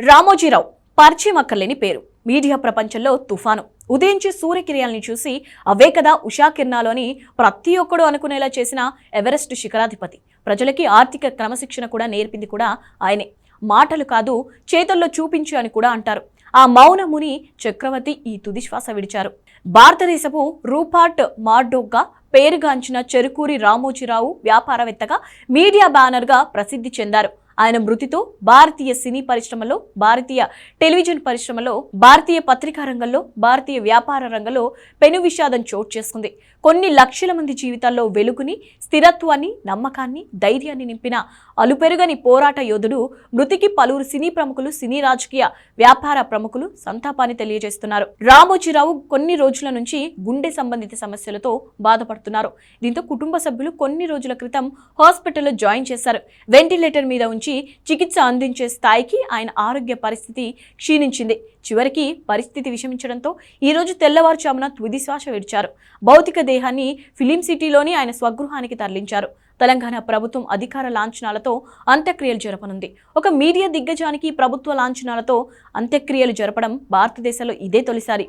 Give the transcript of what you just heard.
రామోజీరావు పరిచయం అక్కర్లేని పేరు. మీడియా ప్రపంచంలో తుఫాను. ఉదయించే సూర్యకిరణాలని చూసి అవే కదా ఉషా కిరణాలోని ప్రతి ఒక్కడు అనుకునేలా చేసిన ఎవరెస్ట్ శిఖరాధిపతి. ప్రజలకి ఆర్థిక క్రమశిక్షణ కూడా నేర్పింది కూడా ఆయనే. మాటలు కాదు చేతల్లో చూపించు అని కూడా అంటారు. ఆ మౌన ముని చక్రవర్తి ఈ తుదిశ్వాస విడిచారు. భారతదేశపు రూపార్ట్ మార్డోగ్గా పేరుగాంచిన చెరుకూరి రామోజీరావు వ్యాపారవేత్తగా మీడియా బ్యానర్గా ప్రసిద్ధి చెందారు. ఆయన మృతితో భారతీయ సినీ పరిశ్రమలో భారతీయ టెలివిజన్ పరిశ్రమలో భారతీయ పత్రికా రంగంలో భారతీయ వ్యాపార రంగంలో పెను విషాదం చోటు చేసుకుంది. కొన్ని లక్షల మంది జీవితాల్లో వెలుగుని స్థిరత్వాన్ని నమ్మకాన్ని ధైర్యాన్ని నింపిన అలుపెరుగని పోరాట యోధుడు మృతికి పలువురు సినీ ప్రముఖులు సినీ రాజకీయ వ్యాపార ప్రముఖులు సంతాపాన్ని తెలియజేస్తున్నారు. రామోజీరావు కొన్ని రోజుల నుంచి గుండె సంబంధిత సమస్యలతో బాధపడుతున్నారు. దీంతో కుటుంబ సభ్యులు కొన్ని రోజుల క్రితం హాస్పిటల్లో జాయిన్ చేశారు. వెంటిలేటర్ మీద ఉంచి చికిత్స అందించే స్థాయికి ఆయన ఆరోగ్య పరిస్థితి క్షీణించింది. చివరికి పరిస్థితి విషమించడంతో ఈ రోజు తెల్లవారుజామున తుది శ్వాస విడిచారు. భౌతిక దేహాన్ని ఫిలిం సిటీలోని ఆయన స్వగృహానికి తరలించారు. తెలంగాణ ప్రభుత్వం అధికార లాంఛనాలతో అంత్యక్రియలు జరపనుంది. ఒక మీడియా దిగ్గజానికి ప్రభుత్వ లాంఛనాలతో అంత్యక్రియలు జరపడం భారతదేశంలో ఇదే తొలిసారి.